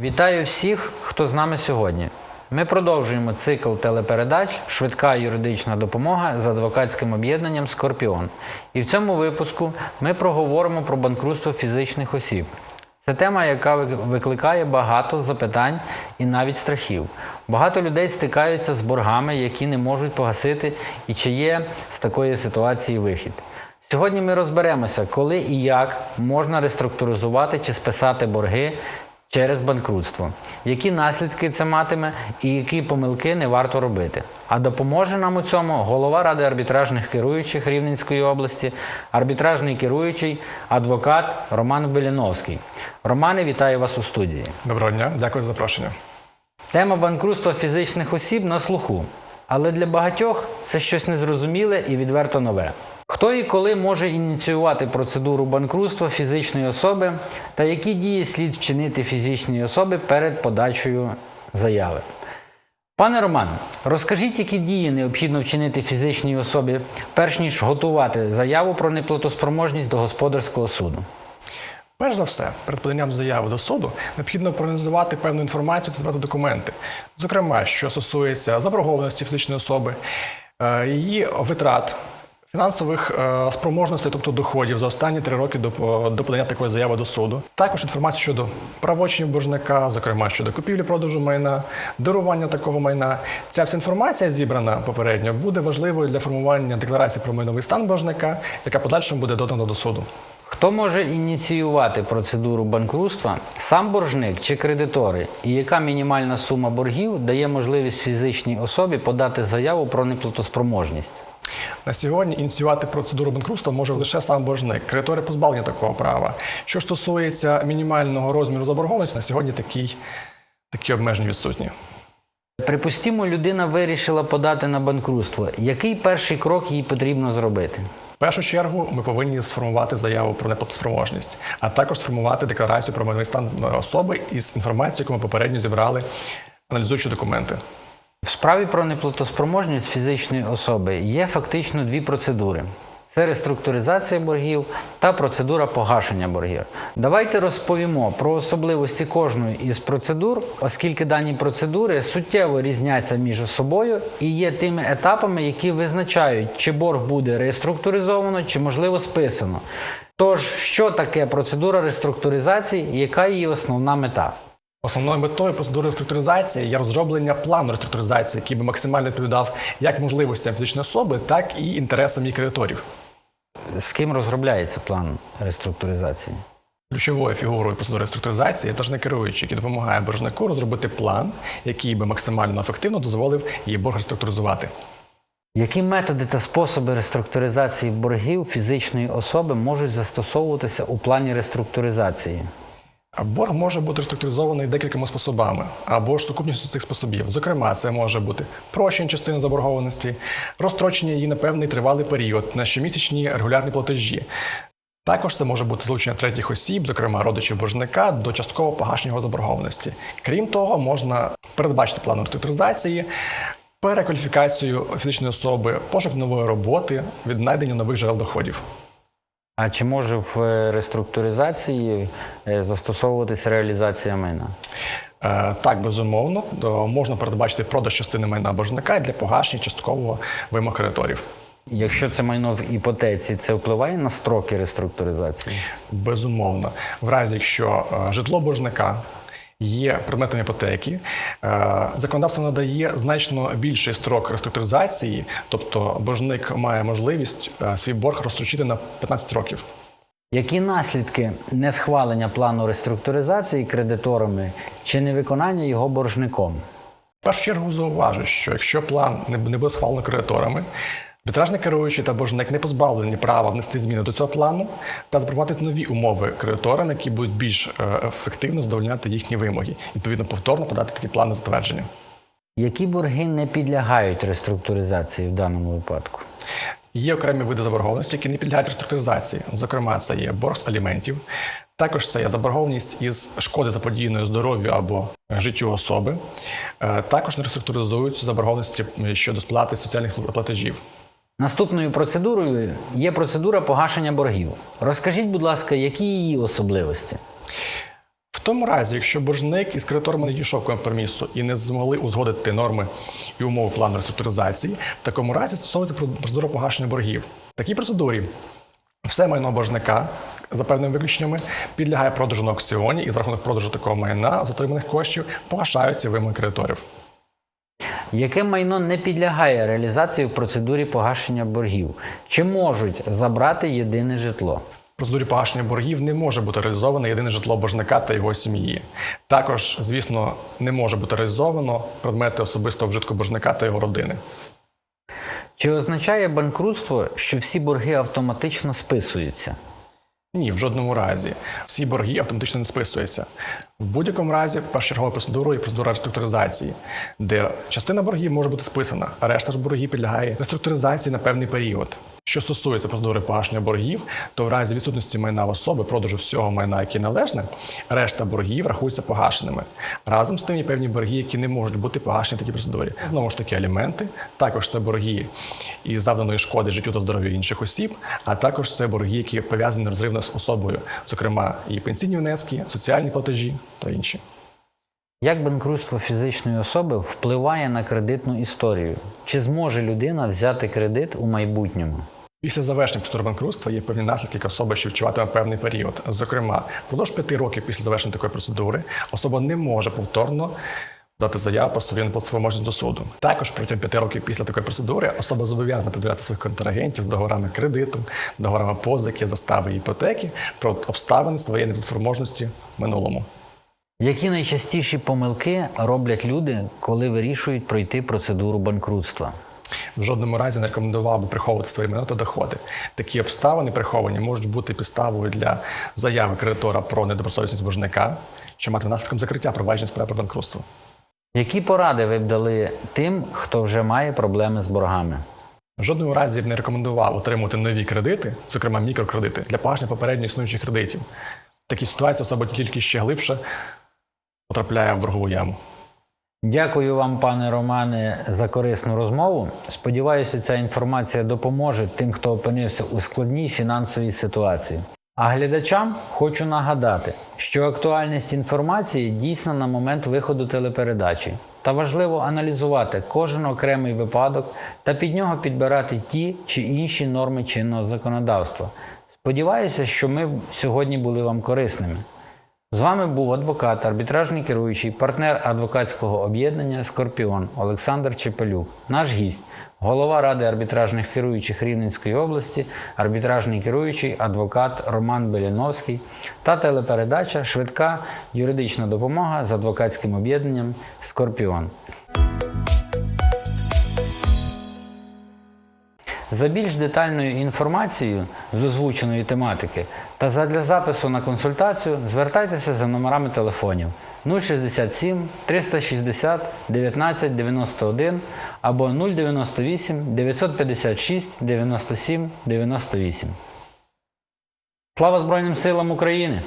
Вітаю всіх, хто з нами сьогодні. Ми продовжуємо цикл телепередач Швидка юридична допомога з адвокатським об'єднанням Скорпіон. І в цьому випуску ми проговоримо про банкрутство фізичних осіб. Це тема, яка викликає багато запитань і навіть страхів. Багато людей стикаються з боргами, які не можуть погасити, і чи є з такої ситуації вихід. Сьогодні ми розберемося, коли і як можна реструктуризувати чи списати борги через банкрутство, які наслідки це матиме і які помилки не варто робити. А допоможе нам у цьому голова Ради арбітражних керуючих Рівненської області, арбітражний керуючий, адвокат Роман Беліновський. Романе, вітаю вас у студії. Доброго дня, дякую за запрошення. Тема банкрутства фізичних осіб на слуху, але для багатьох це щось незрозуміле і відверто нове. Хто і коли може ініціювати процедуру банкрутства фізичної особи та які дії слід вчинити фізичній особи перед подачею заяви? Пане Роман, розкажіть, які дії необхідно вчинити фізичній особі, перш ніж готувати заяву про неплатоспроможність до господарського суду. Перш за все, перед поданням заяви до суду необхідно проаналізувати певну інформацію та збирати документи, зокрема, що стосується заборгованості фізичної особи, е, її витрат. Фінансових е, спроможностей, тобто доходів за останні три роки до, до подання такої заяви до суду. Також інформацію щодо правочинів боржника, зокрема щодо купівлі-продажу майна, дарування такого майна. Ця вся інформація зібрана попередньо буде важливою для формування декларації про майновий стан боржника, яка подальшому буде додана до суду. Хто може ініціювати процедуру банкрутства? Сам боржник чи кредитори? І яка мінімальна сума боргів дає можливість фізичній особі подати заяву про неплатоспроможність? На сьогодні ініціювати процедуру банкрутства може лише сам боржник. Кредитори позбавлені такого права. Що ж стосується мінімального розміру заборгованості, на сьогодні такий, такі обмеження відсутні. Припустімо, людина вирішила подати на банкрутство. Який перший крок їй потрібно зробити? В першу чергу ми повинні сформувати заяву про неплатоспроможність, а також сформувати декларацію про майновий стан особи із інформацією, яку ми попередньо зібрали, аналізуючи документи. В справі про неплатоспроможність фізичної особи є фактично дві процедури: це реструктуризація боргів та процедура погашення боргів. Давайте розповімо про особливості кожної із процедур, оскільки дані процедури суттєво різняться між собою і є тими етапами, які визначають, чи борг буде реструктуризовано, чи можливо списано. Тож, що таке процедура реструктуризації, і яка її основна мета? Основною метою процедури реструктуризації є розроблення плану реструктуризації, який би максимально відповідав як можливостям фізичної особи, так і інтересам її кредиторів. З ким розробляється план реструктуризації? Ключовою фігурою процедури реструктуризації є должник керуючий, який допомагає боржнику розробити план, який би максимально ефективно дозволив її борг реструктуризувати. Які методи та способи реструктуризації боргів фізичної особи можуть застосовуватися у плані реструктуризації? Борг може бути реструктуризований декількома способами або ж сукупністю цих способів. Зокрема, це може бути прощення частини заборгованості, розстрочення її на певний тривалий період, на щомісячні регулярні платежі. Також це може бути залучення третіх осіб, зокрема родичів боржника, до часткового погашення його заборгованості. Крім того, можна передбачити план реструктуризації, перекваліфікацію фізичної особи, пошук нової роботи, віднайдення нових джерел доходів. А чи може в е, реструктуризації е, застосовуватися реалізація майна? Е, Так, безумовно, можна передбачити продаж частини майна боржника для погашення часткового вимог кредиторів. Якщо це майно в іпотеці, це впливає на строки реструктуризації? Безумовно, в разі якщо житло боржника є предметом іпотеки, е, законодавство надає значно більший строк реструктуризації, тобто боржник має можливість е, свій борг розстрочити на 15 років. Які наслідки несхвалення плану реструктуризації кредиторами чи невиконання його боржником? В першу чергу зауважу, що якщо план не не буде схвалено кредиторами, арбітражний керуючий та боржник не позбавлені права внести зміни до цього плану та запропонувати нові умови кредиторам, які будуть більш е, ефективно задовольняти їхні вимоги, відповідно повторно подати такі плани затвердження. Які борги не підлягають реструктуризації в даному випадку? Є окремі види заборгованості, які не підлягають реструктуризації. Зокрема, це є борг з аліментів. Також це є заборгованість із шкоди заподіяної здоров'ю або е, життю особи. Е, Також не реструктуризуються заборгованості щодо сплати соціальних платежів. Наступною процедурою є процедура погашення боргів. Розкажіть, будь ласка, які її особливості? В тому разі, якщо боржник із кредитором не дійшов компромісу і не змогли узгодити норми і умови плану реструктуризації, в такому разі стосовується процедура погашення боргів. В такій процедурі все майно боржника за певними виключеннями підлягає продажу на аукціоні і за рахунок продажу такого майна з отриманих коштів погашаються вимоги кредиторів. Яке майно не підлягає реалізації в процедурі погашення боргів? Чи можуть забрати єдине житло? Процедурі погашення боргів не може бути реалізоване єдине житло боржника та його сім'ї. Також, звісно, не може бути реалізовано предмети особистого вжитку боржника та його родини. Чи означає банкрутство, що всі борги автоматично списуються? Ні, в жодному разі. Всі борги автоматично не списуються. В будь-якому разі першочергова процедура є процедура реструктуризації, де частина боргів може бути списана, а решта ж боргів підлягає реструктуризації на певний період. Що стосується процедури погашення боргів, то в разі відсутності майна в особи, продажу всього майна, яке належне, решта боргів рахуються погашеними. Разом з тим є певні борги, які не можуть бути погашені в такій процедурі. Знову ж таки, аліменти, також це борги із завданої шкоди життю та здоров'ю інших осіб, а також це борги, які пов'язані нерозривно з особою, зокрема і пенсійні внески, соціальні платежі та інші. Як банкрутство фізичної особи впливає на кредитну історію? Чи зможе людина взяти кредит у майбутньому? Після завершення процедури банкрутства є певні наслідки, які особа ще відчуватиме певний період. Зокрема, впродовж п'яти років після завершення такої процедури особа не може повторно дати заяву про свою неплатоспроможність до суду. Також протягом п'яти років після такої процедури особа зобов'язана повідомляти своїх контрагентів з договорами кредиту, договорами позики, застави і іпотеки про обставини своєї неплатоспроможності в минулому. Які найчастіші помилки роблять люди, коли вирішують пройти процедуру банкрутства? В жодному разі не рекомендував би приховувати свої майно та доходи. Такі обставини приховані можуть бути підставою для заяви кредитора про недобросовісність боржника, що мати наслідком закриття провадження справи про банкрутство. Які поради ви б дали тим, хто вже має проблеми з боргами? В жодному разі я б не рекомендував отримувати нові кредити, зокрема мікрокредити, для погашення попередньо існуючих кредитів. В такій ситуації особа тільки ще глибше потрапляє в боргову яму. Дякую вам, пане Романе, за корисну розмову. Сподіваюся, ця інформація допоможе тим, хто опинився у складній фінансовій ситуації. А глядачам хочу нагадати, що актуальність інформації дійсна на момент виходу телепередачі, та важливо аналізувати кожен окремий випадок та під нього підбирати ті чи інші норми чинного законодавства. Сподіваюся, що ми сьогодні були вам корисними. З вами був адвокат, арбітражний керуючий, партнер адвокатського об'єднання Скорпіон Олександр Чепелюк. Наш гість, голова Ради арбітражних керуючих Рівненської області, арбітражний керуючий адвокат Роман Беліновський та телепередача Швидка юридична допомога з адвокатським об'єднанням Скорпіон. За більш детальною інформацією з озвученої тематики та задля запису на консультацію звертайтеся за номерами телефонів 067 360 19 91 або 098 956 97 98. Слава Збройним силам України!